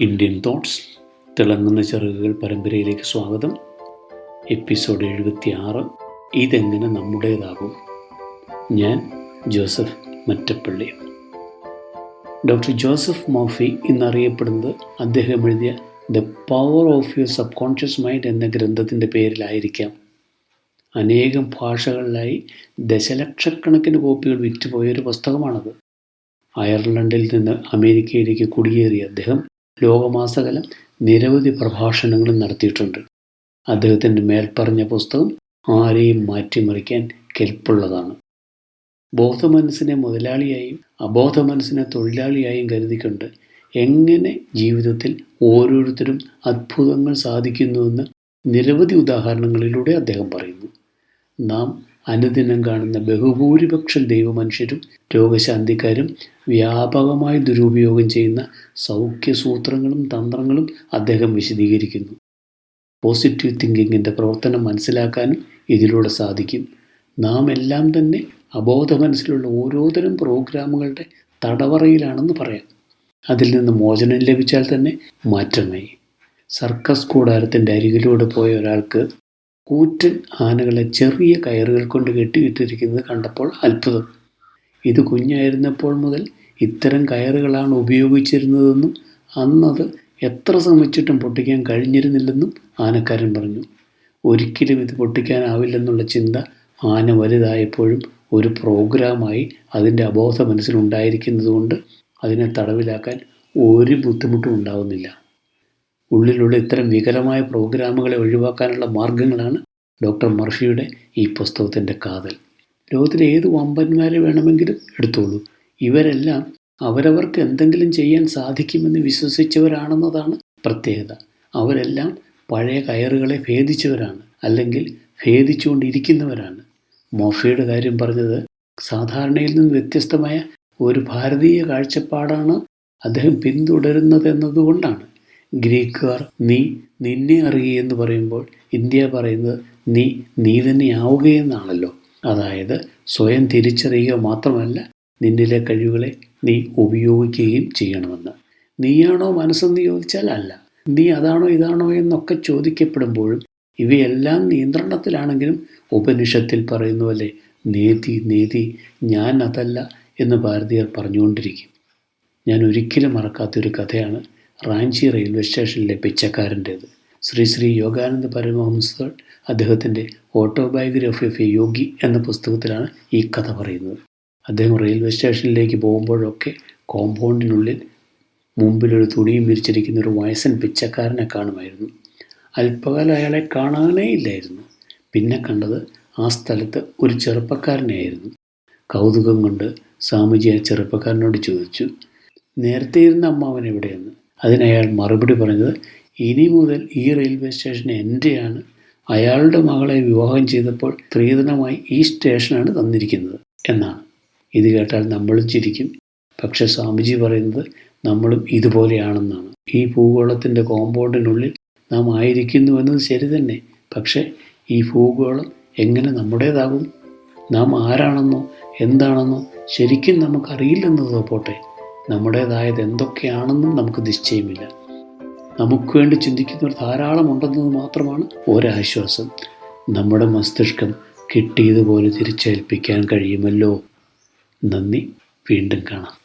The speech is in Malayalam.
ഇന്ത്യൻ തോട്ട്സ് തിളങ്ങുന്ന ചെറുകുകൾ പരമ്പരയിലേക്ക് സ്വാഗതം. എപ്പിസോഡ് എഴുപത്തി ആറ് ഇതെങ്ങനെ നമ്മുടേതാകും? ഞാൻ Joseph Mattappally. Doctor Joseph Murphy എന്നറിയപ്പെടുന്നത് അദ്ദേഹം എഴുതിയ the power of your subconscious mind എന്ന ഗ്രന്ഥത്തിന്റെ പേരിലായിരിക്കാം. അനേകം ഭാഷകളിലായി ദശലക്ഷക്കണക്കിന് കോപ്പികൾ വിറ്റുപോയൊരു പുസ്തകമാണത്. അയർലൻഡിൽ നിന്ന് അമേരിക്കയിലേക്ക് കുടിയേറിയ അദ്ദേഹം ലോകമാസകലം നിരവധി പ്രഭാഷണങ്ങൾ നടത്തിയിട്ടുണ്ട്. അദ്ദേഹത്തിന്റെ മേൽപ്പറഞ്ഞ പുസ്തകം ആരെയും മാറ്റിമറിക്കാൻ കെൽപ്പുള്ളതാണ്. ബോധമനസ്സിനെ മുതലാളിയായും അബോധ മനസ്സിനെ തൊഴിലാളിയായും കരുതിക്കൊണ്ട് എങ്ങനെ ജീവിതത്തിൽ ഓരോരുത്തരും അത്ഭുതങ്ങൾ സാധിക്കുന്നുവെന്ന് നിരവധി ഉദാഹരണങ്ങളിലൂടെ അദ്ദേഹം പറയുന്നു. നാം അനുദിനം കാണുന്ന ബഹുഭൂരിപക്ഷം ദൈവമനുഷ്യരും രോഗശാന്തിക്കാരും വ്യാപകമായി ദുരുപയോഗം ചെയ്യുന്ന സൗഖ്യസൂത്രങ്ങളും തന്ത്രങ്ങളും അദ്ദേഹം വിശദീകരിക്കുന്നു. പോസിറ്റീവ് തിങ്കിങ്ങിന്റെ പ്രവർത്തനം മനസ്സിലാക്കാനും ഇതിലൂടെ സാധിക്കും. നാം എല്ലാം തന്നെ അബോധ മനസ്സിലുള്ള ഓരോതരം പ്രോഗ്രാമുകളുടെ തടവറയിലാണെന്ന് പറയാം. അതിൽ നിന്ന് മോചനം ലഭിച്ചാൽ തന്നെ മാറ്റമായി. സർക്കസ് കൂടാരത്തിന്റെ അരികിലൂടെ പോയ ഒരാൾക്ക് കൂറ്റൻ ആനകളെ ചെറിയ കയറുകൾ കൊണ്ട് കെട്ടിയിട്ടിരിക്കുന്നത് കണ്ടപ്പോൾ അത്ഭുതം. ഇത് കുഞ്ഞായിരുന്നപ്പോൾ മുതൽ ഇത്തരം കയറുകളാണ് ഉപയോഗിച്ചിരുന്നതെന്നും അന്നത് എത്ര ശ്രമിച്ചിട്ടും പൊട്ടിക്കാൻ കഴിഞ്ഞിരുന്നില്ലെന്നും ആനക്കാരൻ പറഞ്ഞു. ഒരിക്കലും ഇത് പൊട്ടിക്കാനാവില്ലെന്നുള്ള ചിന്ത ആന വലുതായപ്പോഴും ഒരു പ്രോഗ്രാമായി അതിന്റെ അബോധ മനസ്സിലുണ്ടായിരിക്കുന്നതുകൊണ്ട് അതിനെ തടവിലാക്കാൻ ഒരു ബുദ്ധിമുട്ടും ഉണ്ടാവുന്നില്ല. ഉള്ളിലുള്ള ഇത്തരം വികലമായ പ്രോഗ്രാമുകളെ ഒഴിവാക്കാനുള്ള മാർഗങ്ങളാണ് ഡോക്ടർ മർഫിയുടെ ഈ പുസ്തകത്തിന്റെ കാതൽ. ലോകത്തിലെ ഏത് വമ്പന്മാരെ വേണമെങ്കിലും എടുത്തോളൂ. ഇവരെല്ലാം അവരവർക്ക് എന്തെങ്കിലും ചെയ്യാൻ സാധിക്കുമെന്ന് വിശ്വസിച്ചവരാണെന്നതാണ് പ്രത്യേകത. അവരെല്ലാം പഴയ കയറുകളെ ഭേദിച്ചവരാണ് അല്ലെങ്കിൽ ഭേദിച്ചുകൊണ്ടിരിക്കുന്നവരാണ്. മോഫിയുടെ കാര്യം പറഞ്ഞത് സാധാരണയിൽ നിന്ന് വ്യത്യസ്തമായ ഒരു ഭാരതീയ കാഴ്ചപ്പാടാണ് അദ്ദേഹം പിന്തുടരുന്നത് എന്നതുകൊണ്ടാണ് ഗ്രീക്കുകാർ നീ നിന്നെ അറിയുക എന്ന് പറയുമ്പോൾ ഇന്ത്യ പറയുന്നത് നീ നീ തന്നെ ആവുകയെന്നാണല്ലോ അതായത് സ്വയം തിരിച്ചറിയുക മാത്രമല്ല നിന്നിലെ കഴിവുകളെ നീ ഉപയോഗിക്കുകയും ചെയ്യണമെന്ന്. നീയാണോ മനസ്സെന്ന് ചോദിച്ചാൽ അല്ല. നീ അതാണോ ഇതാണോ എന്നൊക്കെ ചോദിക്കപ്പെടുമ്പോഴും ഇവയെല്ലാം നിയന്ത്രണത്തിലാണെങ്കിലും ഉപനിഷത്തിൽ പറയുന്ന പോലെ നീതി നേതി ഞാൻ അതല്ല എന്ന് ഭാരതീയർ പറഞ്ഞുകൊണ്ടിരിക്കും. ഞാൻ ഒരിക്കലും മറക്കാത്തൊരു കഥയാണ് റാഞ്ചി റെയിൽവേ സ്റ്റേഷനിലെ പിച്ചക്കാരന്റേത്. ശ്രീ ശ്രീ യോഗാനന്ദ പരമഹംസകൾ അദ്ദേഹത്തിന്റെ ഓട്ടോബയോഗ്രഫി ഓഫ് എ യോഗി എന്ന പുസ്തകത്തിലാണ് ഈ കഥ പറയുന്നത്. അദ്ദേഹം റെയിൽവേ സ്റ്റേഷനിലേക്ക് പോകുമ്പോഴൊക്കെ കോമ്പൗണ്ടിനുള്ളിൽ മുമ്പിലൊരു തുണിയും വിരിച്ചിരിക്കുന്ന ഒരു വയസ്സൻ പിച്ചക്കാരനെ കാണുമായിരുന്നു. അല്പകാലം അയാളെ കാണാനേ ഇല്ലായിരുന്നു. പിന്നെ കണ്ടത് ആ സ്ഥലത്ത് ഒരു ചെറുപ്പക്കാരനെയായിരുന്നു. കൗതുകം കൊണ്ട് സ്വാമിജി ആ ചെറുപ്പക്കാരനോട് ചോദിച്ചു നേരത്തെ ഇരുന്ന അമ്മാവൻ എവിടെയെന്ന്? അതിനയാൾ മറുപടി പറഞ്ഞത് ഇനി മുതൽ ഈ റെയിൽവേ സ്റ്റേഷൻ എന്റെയാണ് അയാളുടെ മകളെ വിവാഹം ചെയ്തപ്പോൾ സ്ത്രീധനമായി ഈ സ്റ്റേഷനാണ് തന്നിരിക്കുന്നത് എന്നാണ്. ഇത് കേട്ടാൽ നമ്മളും ചിരിക്കും. പക്ഷെ സ്വാമിജി പറയുന്നത് നമ്മളും ഇതുപോലെയാണെന്നാണ്. ഈ ഭൂഗോളത്തിന്റെ കോമ്പൗണ്ടിനുള്ളിൽ നാം ആയിരിക്കുന്നു എന്നത് ശരി തന്നെ. പക്ഷേ ഈ ഭൂഗോളം എങ്ങനെ നമ്മുടേതാകും? നാം ആരാണെന്നോ എന്താണെന്നോ ശരിക്കും നമുക്കറിയില്ലെന്നതോ പോട്ടെ. നമ്മുടേതായത് എന്തൊക്കെയാണെന്നും നമുക്ക് നിശ്ചയമില്ല. നമുക്ക് വേണ്ടി ചിന്തിക്കുന്നവർ ധാരാളം ഉണ്ടെന്നത് മാത്രമാണ് ഒരാശ്വാസം. നമ്മുടെ മസ്തിഷ്കം കിട്ടിയതുപോലെ തിരിച്ചേൽപ്പിക്കാൻ കഴിയുമല്ലോ. നന്ദി വീണ്ടും കാണാം.